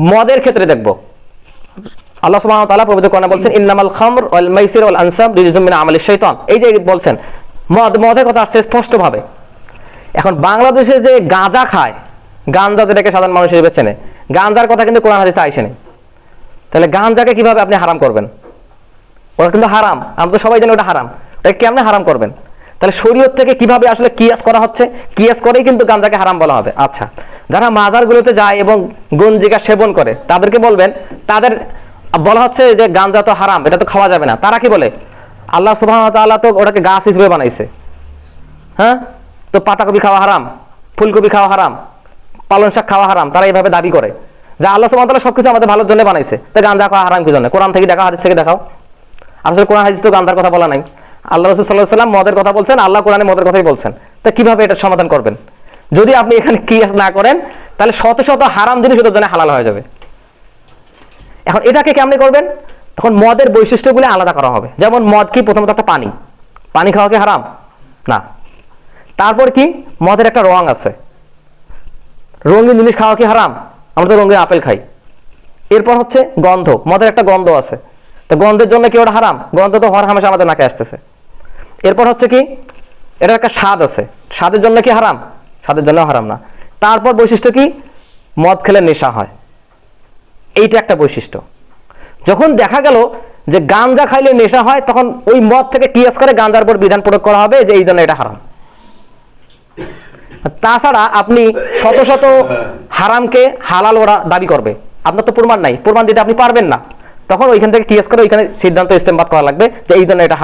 মদের ক্ষেত্রে দেখব। আল্লাহ সুবহানাহু ওয়া তাআলা বলছেন, ইন্নামাল খামর ওয়াল মাইসির ওয়াল আনসাব রিজুম মিন শাইতান এই যে বলছেন, মদ, মদের কথা আসছে এখন বাংলাদেশে যে গাঁজা খায় গাঞ্জা যেটাকে সাধারণ মানুষ হিসেবে চেনে কথা কিন্তু কোরআন হাদিসে আইসেনি তাহলে গাঞ্জাকে কীভাবে আপনি হারাম করবেন? ওটা কিন্তু হারাম। আমরা তো সবাই জানি ওটা হারাম। ওটা কেমনে হারাম করবেন? তাহলে শরীয়ত থেকে কীভাবে আসলে কিয়াস করা হচ্ছে? কিয়াস করেই কিন্তু গাঞ্জাকে হারাম বলা হবে। আচ্ছা। যারা মাজারগুলোতে যায় এবং গঞ্জিকা সেবন করে, তাদেরকে বলবেন, তাদের বলা হচ্ছে যে গাঞ্জা তো হারাম, এটা তো খাওয়া যাবে না। তারা কি বলে? আল্লাহ ওয়া তাআলা তো ওটাকে গাছ হিসেবে বানাইছে। হ্যাঁ? তো পাতাকপি খাওয়া হারাম, ফুলকপি খাওয়া হারাম, পালং শাক খাওয়া হারাম, তারা এইভাবে দাবি করে। যে আল্লাহ ওয়া তাআলা সবকিছু আমাদের ভালোর জন্য বানাইছে। তো গাঞ্জা খাওয়া হারাম কি জন্য? কোরআন থেকে দেখা, হাদিস থেকে দেখাও। আসলে কোরআন, হাদিস তো গান্ধার কথা বলা নাই। আল্লাহ রসুল সাল্লাহ সাল্লাম মদের কথা বলছেন, আল্লাহ কোরআনে মদের কথাই বলছেন। তা কীভাবে এটা সমাধান করবেন? যদি আপনি এখানে কিয়াস না করেন, তাহলে শত শত হারাম জিনিস ওদের জন্য হালাল হয়ে যাবে। এখন এটাকে কেমনি করবেন? তখন মদের বৈশিষ্ট্যগুলো আলাদা করা হবে। যেমন মদ কি? প্রথমত একটা পানি। পানি খাওয়া কি হারাম? না। তারপর কি? মদের একটা রং আছে। রঙিন জিনিস খাওয়া কি হারাম? আমরা তো রঙিন আপেল খাই। এরপর হচ্ছে গন্ধ। মদের একটা গন্ধ আছে। তো গন্ধের জন্য কি ওটা হারাম? গন্ধ তো হর হামেশা আমাদের নাকে আসতেছে। এরপর হচ্ছে কি? এটার একটা স্বাদ আছে। স্বাদের জন্য কি হারাম? স্বাদের জন্য হারাম না। তারপর বৈশিষ্ট্য কি? মদ খেলে নেশা হয়। এইটা একটা বৈশিষ্ট্য। যখন দেখা গেল যে গাঞ্জা খাইলে নেশা হয়, তখন ওই মদ থেকে কিয়াস করে গাঞ্জার উপর বিধান প্রয়োগ করা হবে যে এই জন্য এটা হারাম। তাছাড়া আপনি শত শত হারামকে হালাল ওরা দাবি করবে। আপনার তো প্রমাণ নাই। প্রমাণ দিতে আপনি পারবেন না। তখন ওইখান থেকে কিয়াস করে ওইখানে সিদ্ধান্ত ইস্তেমবাদ করা লাগবে যে এই জন্য এটা হারাম।